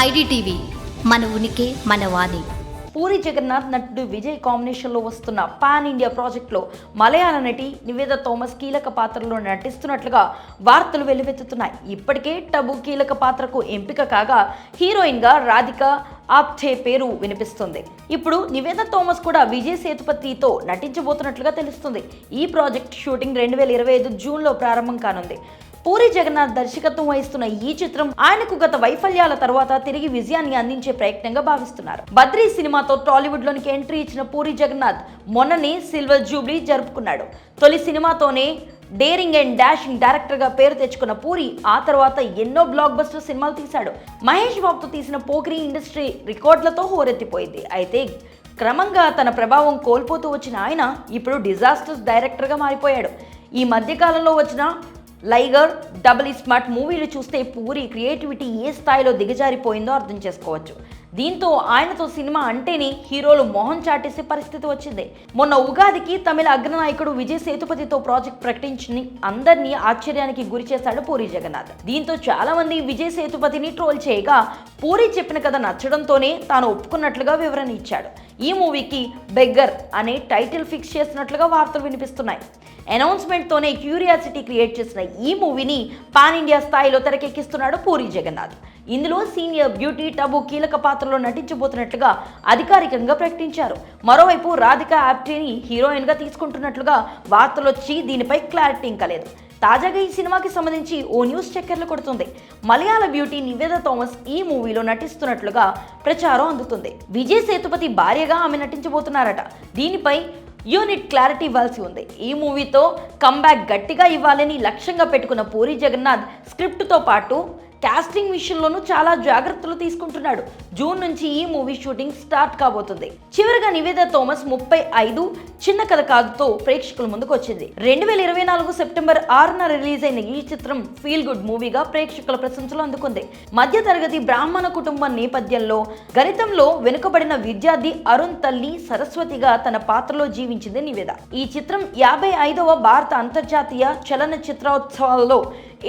IDTV మన ఉనికి మన వాణి. పూరి జగన్నాథ్ నటుడు విజయ్ కాంబినేషన్లో వస్తున్న పాన్ ఇండియా ప్రాజెక్ట్లో మలయాళ నటి నివేద థోమస్ కీలక పాత్రలో నటిస్తున్నట్లుగా వార్తలు వెల్లువెత్తుతున్నాయి. ఇప్పటికే టబు కీలక పాత్రకు ఎంపిక కాగా హీరోయిన్గా రాధిక ఆప్చే పేరు వినిపిస్తుంది. ఇప్పుడు నివేద థోమస్ కూడా విజయ్ సేతుపతితో నటించబోతున్నట్లుగా తెలుస్తుంది. ఈ ప్రాజెక్ట్ షూటింగ్ రెండు వేల ఇరవై ఐదు జూన్లో ప్రారంభం కానుంది. పూరి జగన్నాథ్ దర్శకత్వం వహిస్తున్న ఈ చిత్రం ఆయనకు గత వైఫల్యాల తర్వాత తిరిగి విజయాన్ని అందించే ప్రయత్నంగా భావిస్తున్నారు. బద్రీ సినిమాతో టాలీవుడ్ లోనికి ఎంట్రీ ఇచ్చిన పూరి జగన్నాథ్ మొన్ననే సిల్వర్ జూబ్లీ జరుపుకున్నాడు. తొలి సినిమాతోనే డేరింగ్ అండ్ డాషింగ్ డైరెక్టర్గా పేరు తెచ్చుకున్న పూరి ఆ తర్వాత ఎన్నో బ్లాక్ బస్టర్ సినిమాలు తీశాడు. మహేష్ బాబుతో తీసిన పోకిరి ఇండస్ట్రీ రికార్డులతో హోరెత్తిపోయింది. అయితే క్రమంగా తన ప్రభావం కోల్పోతూ వచ్చిన ఆయన ఇప్పుడు డిజాస్టర్స్ డైరెక్టర్గా మారిపోయాడు. ఈ మధ్యకాలంలో వచ్చిన లైగర్ డబుల్ స్మార్ట్ మూవీలు చూస్తే పూరి క్రియేటివిటీ ఏ స్థాయిలో దిగజారిపోయిందో అర్థం చేసుకోవచ్చు. దీంతో ఆయనతో సినిమా అంటేనే హీరోలు మొహం చాటేసే పరిస్థితి వచ్చింది. మొన్న ఉగాదికి తమిళ అగ్రనాయకుడు విజయ్ సేతుపతితో ప్రాజెక్ట్ ప్రకటించి అందరినీ ఆశ్చర్యానికి గురి చేశాడు పూరి జగన్నాథ్. దీంతో చాలా మంది విజయ్ సేతుపతిని ట్రోల్ చేయగా పూరి చెప్పిన కథ నచ్చడంతోనే తాను ఒప్పుకున్నట్లుగా వివరణ ఇచ్చాడు. ఈ మూవీకి బెగ్గర్ అనే టైటిల్ ఫిక్స్ చేసినట్లుగా వార్తలు వినిపిస్తున్నాయి. అనౌన్స్మెంట్తోనే క్యూరియాసిటీ క్రియేట్ చేసిన ఈ మూవీని పాన్ ఇండియా స్థాయిలో తెరకెక్కిస్తున్నాడు పూరి జగన్నాథ్. ఇందులో సీనియర్ బ్యూటీ టబు కీలక పాత్రలో నటించబోతున్నట్లుగా అధికారికంగా ప్రకటించారు. మరోవైపు రాధిక ఆప్టేని హీరోయిన్గా తీసుకుంటున్నట్లుగా వార్తలు వచ్చి దీనిపై క్లారిటీ ఇంకా లేదు. తాజాగా ఈ సినిమాకి సంబంధించి ఓ న్యూస్ చక్కర్లు కొడుతుంది. మలయాళ బ్యూటీ నివేద థామస్ ఈ మూవీలో నటిస్తున్నట్లుగా ప్రచారం అందుతుంది. విజయ్ సేతుపతి భార్యగా ఆమె నటించబోతున్నారట. దీనిపై యూనిట్ క్లారిటీ ఇవ్వాల్సి ఉంది. ఈ మూవీతో కంబ్యాక్ గట్టిగా ఇవ్వాలని లక్ష్యంగా పెట్టుకున్న పూరి జగన్నాథ్ స్క్రిప్ట్తో పాటు కాస్టింగ్ విషయంలోనూ చాలా జాగ్రత్తలు తీసుకుంటున్నాడు. జూన్ నుంచి ఈ మూవీ షూటింగ్ స్టార్ట్ కాబోతుంది. చివరిగా నివేద థోమస్ ముప్పై ఐదు చిన్న కథ కాదుతో ప్రేక్షకుల ముందుకు వచ్చింది. రెండు వేల ఇరవై నాలుగు సెప్టెంబర్ ఆరున రిలీజ్ అయిన ఈ చిత్రం ఫీల్ గుడ్ మూవీగా ప్రేక్షకుల ప్రశంసలు అందుకుంది. మధ్య తరగతి బ్రాహ్మణ కుటుంబం నేపథ్యంలో గణితంలో వెనుకబడిన విద్యార్థి అరుణ్ తల్లి సరస్వతిగా తన పాత్రలో జీవించింది నివేద. ఈ చిత్రం యాభై ఐదవ భారత అంతర్జాతీయ చలనచిత్రోత్సవాల్లో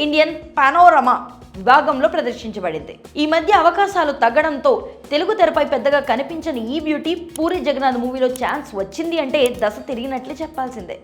ఇండియన్ పానోరమా విభాగంలో ప్రదర్శించబడింది. ఈ మధ్య అవకాశాలు తగ్గడంతో తెలుగు తెరపై పెద్దగా కనిపించని ఈ బ్యూటీ పూరి జగన్నాథ్ మూవీలో ఛాన్స్ వచ్చింది అంటే దశ తిరిగినట్లే చెప్పాల్సిందే.